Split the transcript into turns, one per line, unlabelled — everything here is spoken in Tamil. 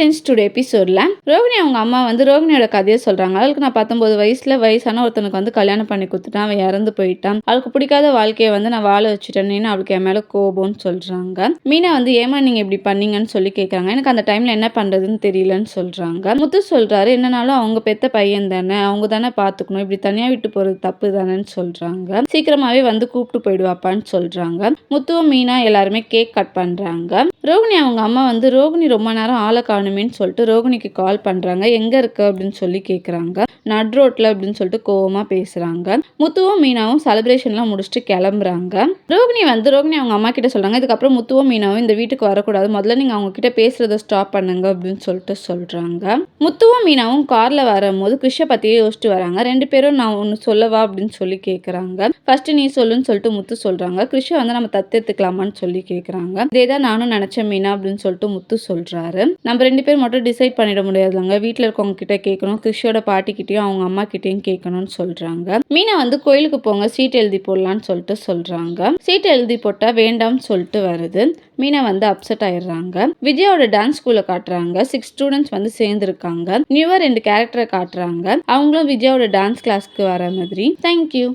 ஃப்ரெண்ட்ஸ் டுடே எபிசோடில் ரோகிணி அவங்க அம்மா வந்து ரோகிணியோட கதையை சொல்கிறாங்க அவளுக்கு நான் பத்தொம்போது வயசில் வயசான ஒருத்தனுக்கு வந்து கல்யாணம் பண்ணி கொடுத்துட்டான். அவன் இறந்து போயிட்டான். அவளுக்கு பிடிக்காத வாழ்க்கையை வந்து நான் வாழ வச்சுட்டேன்னு அவளுக்கு என் மேலே கோபம்னு சொல்கிறாங்க மீனா வந்து ஏமா நீங்கள் இப்படி பண்ணீங்கன்னு சொல்லி கேட்குறாங்க எனக்கு அந்த டைமில் என்ன பண்ணுறதுன்னு தெரியலன்னு சொல்கிறாங்க முத்து சொல்கிறாரு என்னனாலும் அவங்க பெத்த பையன் தானே. அவங்க தானே பார்த்துக்கணும் இப்படி தனியாக விட்டு போகிறது தப்பு தானேன்னு சொல்கிறாங்க சீக்கிரமாகவே வந்து கூப்பிட்டு போயிடுவாப்பான்னு சொல்கிறாங்க முத்துவும் மீனா எல்லாருமே கேக் கட் பண்ணுறாங்க ரோகிணி அவங்க அம்மா வந்து ரோகிணி ரொம்ப நேரம் ஆளை காணுமேன்னு சொல்லிட்டு ரோகிணிக்கு கால் பண்ணுறாங்க எங்கே இருக்க? அப்படின்னு சொல்லி கேட்குறாங்க நட் ரோட்டில் அப்படின்னு சொல்லிட்டு கோவமாக பேசுகிறாங்க முத்துவும் மீனாவும் செலிப்ரேஷன்லாம் முடிச்சுட்டு கிளம்புறாங்க. ரோகிணி வந்து ரோகிணி அவங்க அம்மா கிட்ட சொல்கிறாங்க இதுக்கப்புறம் முத்துவும் மீனாவும் இந்த வீட்டுக்கு வரக்கூடாது. முதல்ல நீங்கள் அவங்க கிட்ட பேசுகிறத ஸ்டாப் பண்ணுங்க அப்படின்னு சொல்லிட்டு சொல்கிறாங்க முத்துவும் மீனாவும் காரில் வரும்போது கிருஷ்ண பற்றியே யோசிச்சுட்டு வராங்க. ரெண்டு பேரும் நான் ஒன்று சொல்லவா? அப்படின்னு சொல்லி கேட்குறாங்க ஃபர்ஸ்ட் நீ சொல்லுன்னு சொல்லிட்டு முத்து சொல்கிறாங்க கிருஷ்ண வந்து நம்ம தத்து எடுத்துக்கலாமான்னு சொல்லி கேட்குறாங்க இதே தான் நானும் நினச்சேன். மீனா அப்படின்னு சொல்லிட்டு முத்து சொல்கிறாரு நம்ம ரெண்டு பேர் மட்டும் டிசைட் பண்ணிட முடியாதுங்க வீட்டில் இருக்கவங்க கிட்ட கேட்கணும். கிருஷியோட பாட்டிக்கிட்டேயும் அவங்க அம்மா கிட்டேயும் கேட்கணும்னு சொல்கிறாங்க மீனா வந்து கோயிலுக்கு போங்க சீட் எழுதி போடலான்னு சொல்லிட்டு சொல்கிறாங்க சீட் எழுதி போட்டால் வேண்டாம்னு சொல்லிட்டு வருது. மீனா வந்து அப்செட் ஆயிடுறாங்க. விஜயோட டான்ஸ் ஸ்கூலை காட்டுறாங்க. சிக்ஸ் ஸ்டூடெண்ட்ஸ் வந்து சேர்ந்துருக்காங்க. நியூவா ரெண்டு கேரக்டரை காட்டுறாங்க. அவங்களும் விஜயோட டான்ஸ் கிளாஸ்க்கு வர மாதிரி. தேங்க்யூ